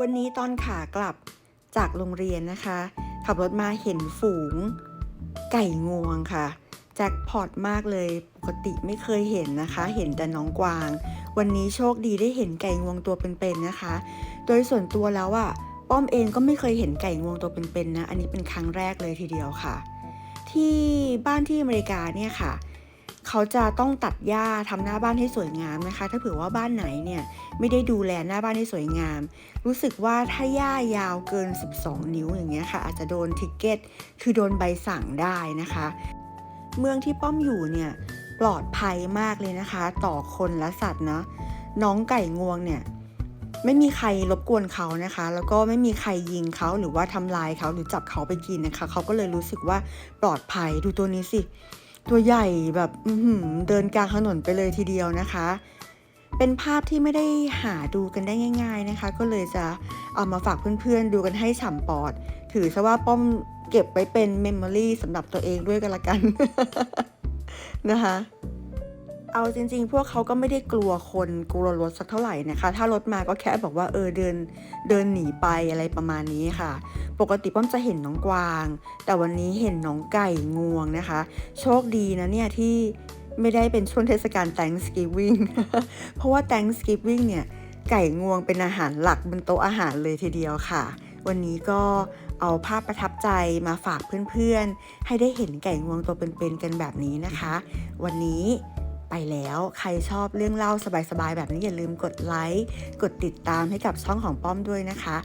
วันนี้ตอนขากลับจากโรงเรียนนะคะ ขับรถมาเห็นฝูงไก่งวงค่ะแจ็คพอตมากเลยปกติไม่เคยเห็นนะคะ เห็นแต่น้องกวาง วันนี้โชคดีได้เห็นไก่งวงตัวเป็นๆนะคะ โดยส่วนตัวแล้วอะป้อมเองก็ไม่เคยเห็นไก่งวงตัวเป็นๆนะ อันนี้เป็นครั้งแรกเลยทีเดียวค่ะ ที่บ้านที่อเมริกาเนี่ยค่ะ เขาจะต้องตัดหญ้าทำหน้าบ้านให้สวยงามนะคะ ถ้าเผื่อว่าบ้านไหนเนี่ยไม่ได้ดูแลหน้าบ้านให้สวยงาม รู้สึกว่าถ้าหญ้ายาวเกิน 12 นิ้วอย่างเงี้ยค่ะ อาจจะโดนทิกเก็ต คือโดนใบสั่งได้นะคะ เมืองที่ป้อมอยู่เนี่ยปลอดภัยมากเลยนะคะ ต่อคนและสัตว์เนาะน้องไก่งวงเนี่ยไม่มีใครรบกวนเขานะคะ แล้วก็ไม่มีใครยิงเขาหรือว่าทำลายเขาหรือจับเขาไปกินนะคะ เขาก็เลยรู้สึกว่าปลอดภัยดูตัวนี้สิ ตัวใหญ่แบบเดินกลางถนนไปเลยทีเดียวนะคะ เป็นภาพที่ไม่ได้หาดูกันได้ง่าย ๆนะคะ ก็เลยจะเอามาฝากเพื่อนๆ ดูกันให้ฉ่ำปอด ถือซะว่าป้อมเก็บไว้เป็นเมมโมรีสำหรับตัวเองด้วยกันละกันนะคะเอาจริง ๆ พวกเขาก็ไม่ได้กลัวคนกลัวรถสักเท่าไหร่นะคะ ถ้ารถมาก็แค่บอกว่าเออเดินเดินหนีไปอะไรประมาณนี้ค่ะ ปกติป้อมจะเห็นน้องกวาง แต่วันนี้เห็นน้องไก่งวงนะคะ โชคดีนะเนี่ยที่ไม่ได้เป็นช่วงเทศกาล Thanksgiving เพราะว่า Thanksgiving เนี่ยไก่งวงเป็นอาหารหลักบนโต๊ะอาหารเลยทีเดียวค่ะ วันนี้ก็เอาภาพประทับใจมาฝากเพื่อนๆ ให้ได้เห็นไก่งวงตัวเป็นๆกันแบบนี้นะคะ วันนี้ไปแล้วใครชอบเรื่องเล่าสบายๆ แบบนี้อย่าลืมกดไลค์ กดติดตามให้กับช่องของป้อมด้วยนะคะ